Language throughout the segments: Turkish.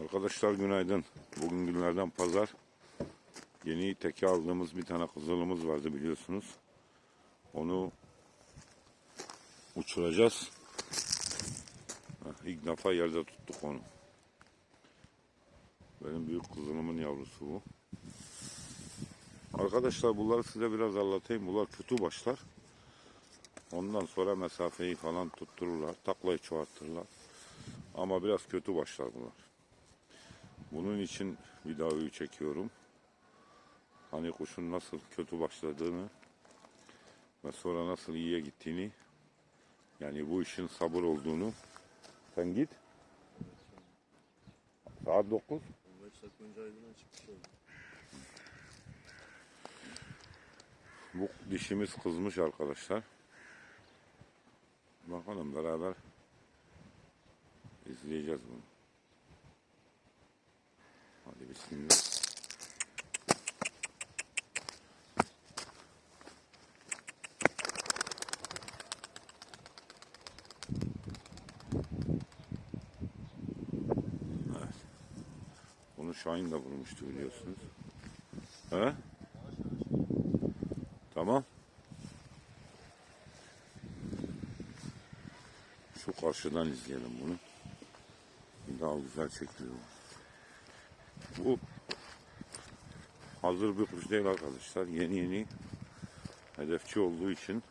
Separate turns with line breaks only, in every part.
Arkadaşlar günaydın. Bugün günlerden pazar. Yeni teke aldığımız bir tane kızılımız vardı biliyorsunuz. Onu uçuracağız. Heh, İlk defa yerde tuttuk onu. Benim büyük kızılımın yavrusu bu. Arkadaşlar bunları size biraz anlatayım. Bunlar kötü başlar. Ondan sonra mesafeyi falan tuttururlar. Taklayı çoğaltırlar. Ama biraz kötü başlar bunlar. Bunun için videoyu çekiyorum. Hani kuşun nasıl kötü başladığını ve sonra nasıl iyiye gittiğini yani bu işin sabır olduğunu sen git. Saat 9.
15 dakika önce aydın'a çıkmış oldu.
Bu dişimiz kızmış arkadaşlar. Bakalım beraber izleyeceğiz bunu. Hadi bismillah. Evet. Şahin de vurmuştu biliyorsunuz. He? Tamam. Şu karşıdan izleyelim bunu. Daha güzel çekiyor. Bu hazır bir kuş değil arkadaşlar. Yeni yeni hedefçi olduğu için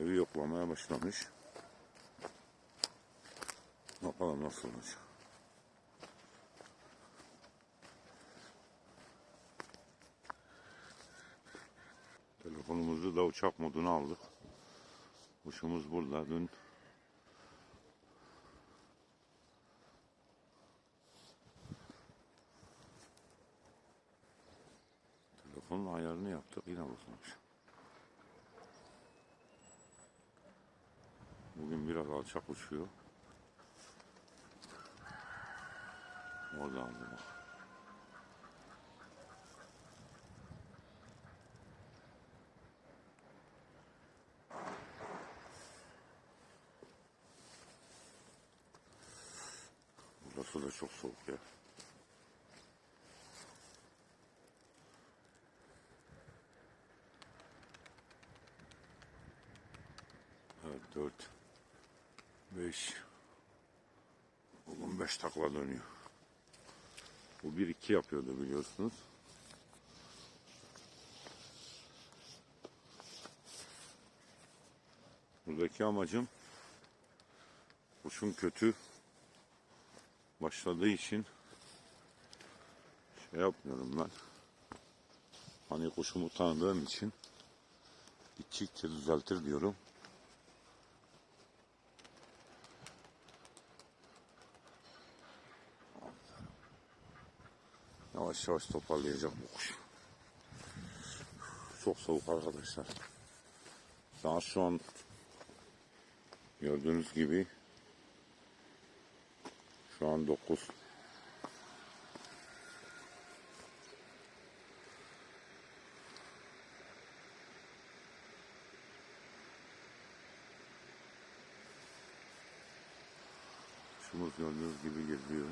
evi yoklamaya başlamış. Bakalım nasıl olacak. Telefonumuzu da uçak moduna aldık. Kuşumuz burada. Dün telefonun ayarını yaptık. Yine bozulmuş. Bugün biraz alçak uçuyor. Orada aldı bak. Burası da çok soğuk ya. Takla dönüyor. Bu bir iki yapıyordu biliyorsunuz. Buradaki amacım kuşun kötü başladığı için şey yapmıyorum ben. Hani kuşumu tanıdığım için gittikçe düzeltir diyorum. Yavaş yavaş toparlayacak bu kuş. Çok soğuk arkadaşlar. Saat şu an gördüğünüz gibi şu an 9. Kuşumuz gördüğünüz gibi geziyor.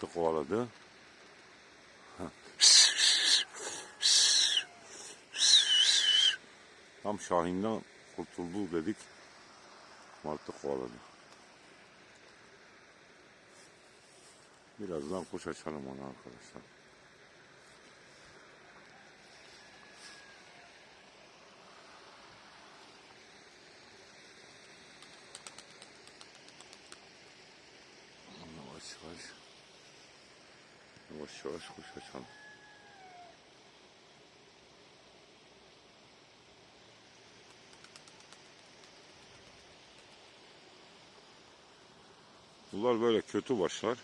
Martı kovaladı. Tam Şahin'den kurtuldu dedik. Martı kovaladı. Birazdan kuş açarım onu arkadaşlar. Yavaş yavaş kuş açalım. Bunlar böyle kötü başlar.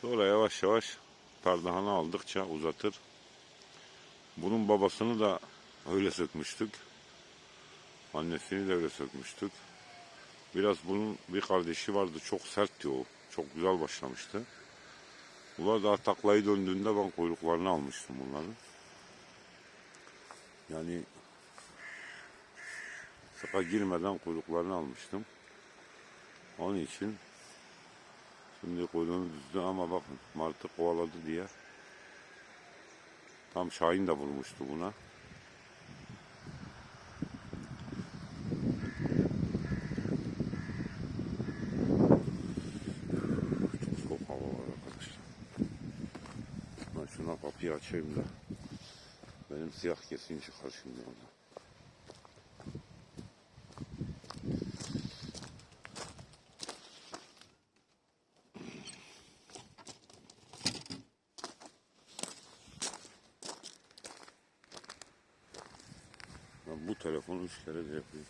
Sonra yavaş yavaş tardahanı aldıkça uzatır. Bunun babasını da öyle sökmüştük. Annesini de öyle sökmüştük. Biraz bunun bir kardeşi vardı. Çok sertti o. Çok güzel başlamıştı. Bunlar daha taklayı döndüğünde ben kuyruklarını almıştım bunların. Yani sıka girmeden kuyruklarını almıştım. Onun için şimdi kuyruğunu düzdü ama bakın martı kovaladı diye tam Şahin de vurmuştu buna. Çok soğuk hava var arkadaşlar. Ben şuna açayım da benim siyah kesin çıkar şimdi orada. Ben bu telefonu üç kere de yapayım.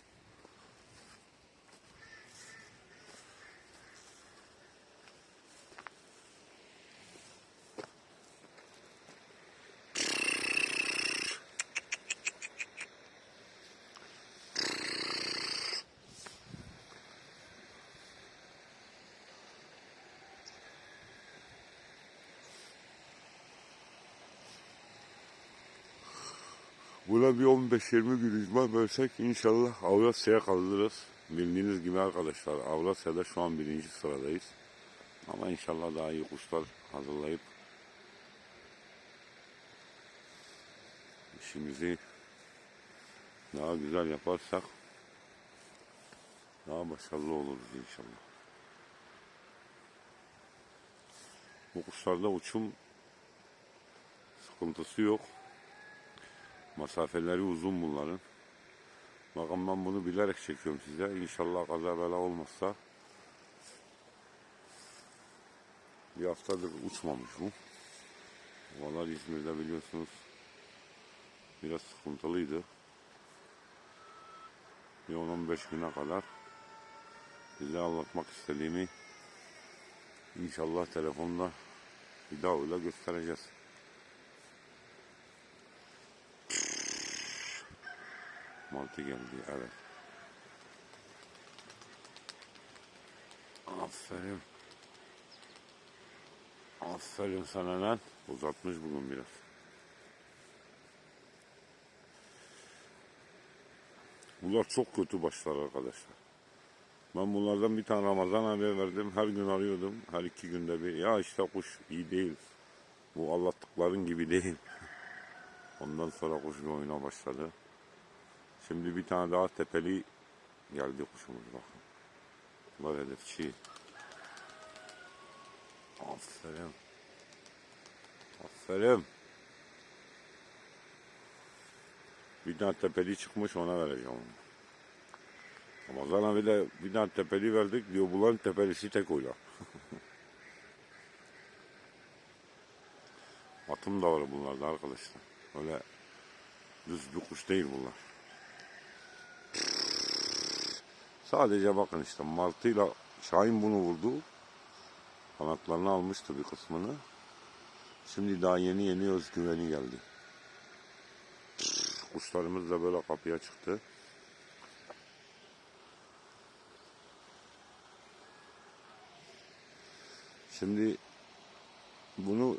Buna bir 15-20 gün izman versek inşallah Avrasya'ya kaldırırız. Bildiğiniz gibi arkadaşlar Avrasya'da şu an birinci sıradayız. Ama inşallah daha iyi kuşlar hazırlayıp işimizi daha güzel yaparsak daha başarılı oluruz inşallah. Bu kuşlarda uçum sıkıntısı yok. Masafeleri uzun bunların. Bakın ben bunu bilerek çekiyorum size. İnşallah kaza bela olmazsa. Bir haftadır uçmamış bu. Havalar İzmir'de biliyorsunuz biraz sıkıntılıydı. Bir 10-15 güne kadar size anlatmak istediğimi inşallah telefonda videoyla göstereceğiz. Martı geldi evet. Aferin. Aferin sana lan. Uzatmış bugün biraz. Bunlar çok kötü başlar arkadaşlar. Ben bunlardan bir tane Ramazan haber verdim. Her gün arıyordum. Her iki günde bir. Ya işte kuş iyi değil. Bu anlattıkların gibi değil. Ondan sonra kuş bir oyuna başladı. Şimdi bir tane daha tepeli geldi kuşumuz bakın. Bunlar hedefçi. Aferin. Aferin. Bir tane tepeli çıkmış ona vereceğim onu. Ramazan abi de bir tane tepeli verdik diyor bunların tepelisi tek oyla. Atım da var bunlarda arkadaşlar. Öyle düz bir kuş değil bunlar. Sadece bakın işte martıyla Şahin bunu vurdu. Kanatlarını almıştı bir kısmını. Şimdi daha yeni yeni özgüveni geldi. Kuşlarımız da böyle kapıya çıktı. Şimdi bunu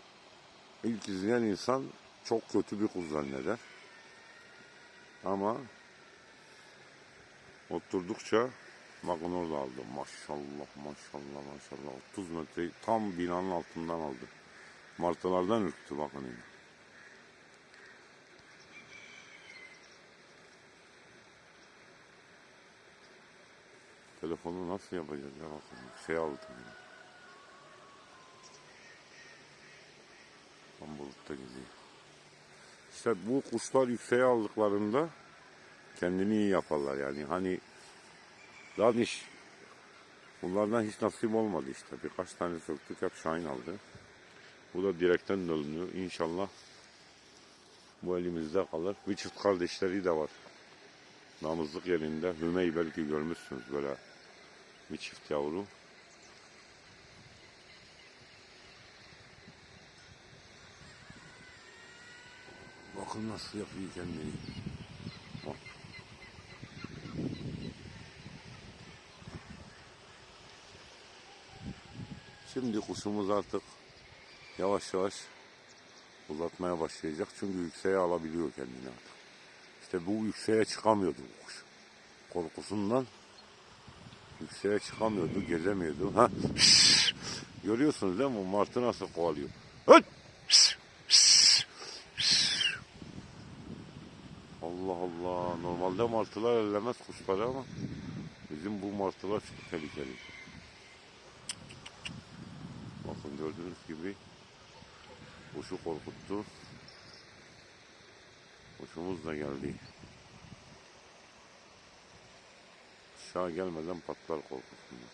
ilk izleyen insan çok kötü bir kuş zanneder. Ama oturdukça bakın orada aldı. Maşallah maşallah maşallah. 30 metre tam binanın altından aldı. Martılardan ürktü bakın yine. Telefonu nasıl yapacağız ya bakın. Şey aldı. yine. Tam bulutta gidiyor. İşte bu kuşlar yükseğe aldıklarında kendini iyi yaparlar yani. Hani Daniş bunlardan hiç nasip olmadı işte. Birkaç tane söktük hep Şahin aldı. Bu da direkten dönüyor. İnşallah bu elimizde kalır. Bir çift kardeşleri de var. Namızlık yerinde. Hümey belki görmüşsünüz böyle bir çift yavru. Bakın nasıl yapıyor kendini. Şimdi kuşumuz artık yavaş yavaş uzatmaya başlayacak. Çünkü yükseğe alabiliyor kendini artık. İşte bu yükseğe çıkamıyordu bu kuş. Korkusundan yükseğe çıkamıyordu, gezemiyordu. Ha? Görüyorsunuz değil mi? Martı nasıl kovalıyor. Allah Allah. Normalde martılar ellemez kuşları ama bizim bu martılar çok tehlikeli. Bakın gördüğünüz gibi kuşu korkuttu. Kuşumuz da geldi. Aşağı gelmeden patlar korkusundan.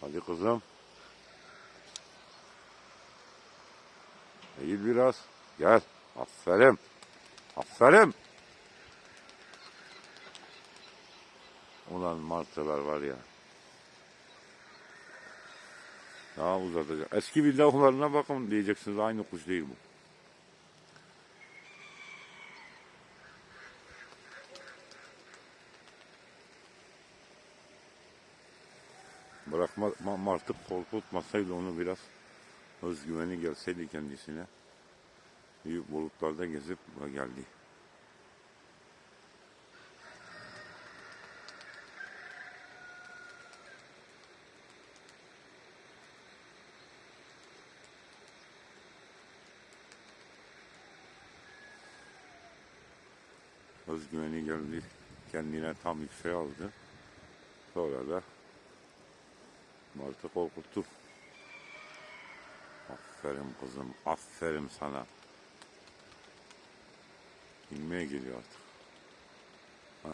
Hadi kızım. Eğil biraz. Gel. Aferin. Aferin. Ulan martılar var ya. Daha uzatacak. Eski villalarına bakın diyeceksiniz aynı kuş değil bu. Bırakma ma- martı korkutmasaydı onu biraz özgüveni gelseydi kendisine. Büyük bulutlarda gezip geldi. Özgüveni geldi. Kendine tam yükseğe aldı. Sonra da Martı korkuttu. Aferin kızım. Aferin sana. İnmeye geliyor artık. Ha,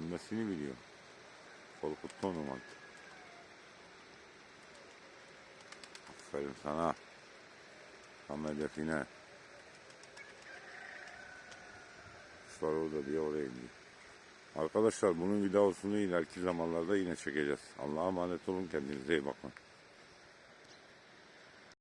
inmesini biliyor. Korkuttu onu Martı. Aferin sana. Tam hedefine. Kuşlar orada diye oraya indi. Arkadaşlar bunun videosunu ileriki zamanlarda yine çekeceğiz. Allah'a emanet olun kendinize iyi bakın.